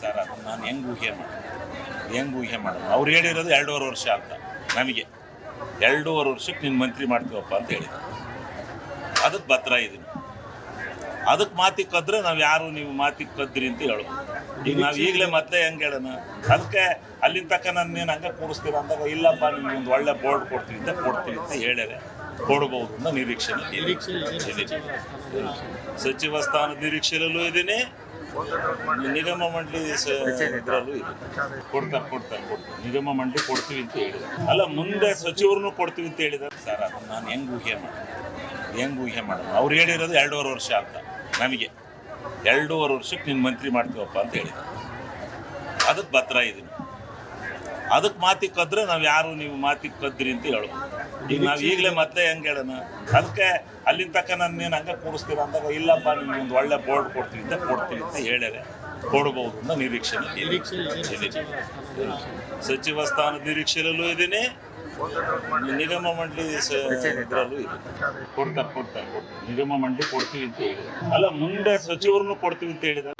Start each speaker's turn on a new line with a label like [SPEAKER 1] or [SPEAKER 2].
[SPEAKER 1] Sir ಅದು ನಾನು ಹೆಂಗೆ ಊಹೆ ಮಾಡೋದು? ಹೆಂಗೆ ಊಹೆ ಮಾಡೋದು? ಅವ್ರು ಹೇಳಿರೋದು ಎರಡೂವರೆ ವರ್ಷ ಅಂತ ನಮಗೆ. ಎರಡೂವರೆ ವರ್ಷಕ್ಕೆ ನೀನು ಮಂತ್ರಿ ಮಾಡ್ತೀವಪ್ಪ ಅಂತ ಹೇಳಿದ್ರು. ಅದಕ್ಕೆ ಭದ್ರ ಇದ್ದೀನಿ. ಅದಕ್ಕೆ ಮಾತಿಗೆ ಕದ್ರೆ ನಾವು ಯಾರು ನೀವು ಮಾತಿಗೆ ಕದ್ರಿ ಅಂತ ಹೇಳೋದು. ಈಗ ನಾವು ಈಗಲೇ ಮತ್ತೆ ಹೆಂಗೆ ಹೇಳೋಣ? ಅದಕ್ಕೆ ಅಲ್ಲಿಂದ ತಕ್ಕ ನಾನು ನೀನು ಹಂಗೆ ಕೂರಿಸ್ತೀರ ಅಂದಾಗ ಇಲ್ಲಪ್ಪ ನಿಮ್ಗೆ ಒಂದು ಒಳ್ಳೆ ಬೋರ್ಡ್ ಕೊಡ್ತೀವಿ ಅಂತ ಕೊಡ್ತೀವಿ ಅಂತ ಹೇಳಿದೆ ಕೊಡ್ಬೋದು ಅಂತ ನಿರೀಕ್ಷೆ ಸಚಿವ ಸ್ಥಾನದ ನಿರೀಕ್ಷೆಯಲ್ಲೂ ಇದ್ದೀನಿ. ನಿಗಮ ಮಂಡಳಿ ಇದ್ರಲ್ಲೂ ಇದೆ. ಕೊಡ್ತಾರೆ ಕೊಡ್ತಾರೆ ಕೊಡ್ತಾರೆ ನಿಗಮ ಮಂಡಳಿ ಕೊಡ್ತೀವಿ ಅಂತ ಹೇಳಿದ್ರು. ಅಲ್ಲ, ಮುಂದೆ ಸಚಿವರನ್ನು ಕೊಡ್ತೀವಿ ಅಂತ ಹೇಳಿದ್ದಾರೆ ಸರ್, ಅದನ್ನ ನಾನು ಹೆಂಗೆ ಊಹೆ ಮಾಡೋದು? ಹೆಂಗೆ ಊಹೆ ಮಾಡೋದು? ಅವ್ರು ಹೇಳಿರೋದು ಎರಡೂವರೆ ವರ್ಷ ಅಂತ, ನಮಗೆ. ಎರಡೂವರೆ ವರ್ಷಕ್ಕೆ ನೀನು ಮಂತ್ರಿ ಮಾಡ್ತೀವಪ್ಪ ಅಂತ ಹೇಳಿದ್ರು. ಅದಕ್ಕೆ ಭದ್ರ ಇದ್ದೀನಿ ಅದಕ್ಕೆ ಮಾತಿಗೆ ಕದ್ರೆ ನಾವು ಯಾರು ನೀವು ಮಾತಿಗೆ ಕದ್ರಿ ಅಂತ ಹೇಳೋದು. ಈಗ ನಾವು ಈಗಲೇ ಮತ್ತೆ ಹೆಂಗೆ ಹೇಳೋಣ? ಅದಕ್ಕೆ ಅಲ್ಲಿಂದ ತಕ್ಕ ನಾನು ನೀನು ಹಂಗೆ ಕೂಡಿಸ್ತೀರ ಅಂದಾಗ ಇಲ್ಲಪ್ಪ ನಿಮ್ಗೆ ಒಂದು ಒಳ್ಳೆ ಬೋರ್ಡ್ ಕೊಡ್ತೀವಿ ಅಂತ ಕೊಡ್ತೀವಿ ಅಂತ ಹೇಳ್ಯಾರೆ. ಕೊಡ್ಬೋದು ಅಂತ ನಿರೀಕ್ಷೆ ಸಚಿವ ಸ್ಥಾನ ನಿರೀಕ್ಷೆಯಲ್ಲೂ ಇದ್ದೀನಿ ನಿಗಮ ಮಂಡಳಿ ಇದರಲ್ಲೂ ಇದೆ ಕೊಡ್ತಾರೆ ಕೊಡ್ತಾರೆ ನಿಗಮ ಮಂಡಳಿ ಕೊಡ್ತೀವಿ ಅಂತ ಹೇಳಿದೆ. ಅಲ್ಲ ಮುಂದೆ ಸಚಿವರನ್ನು ಕೊಡ್ತೀವಿ ಅಂತ ಹೇಳಿದ್ದಾರೆ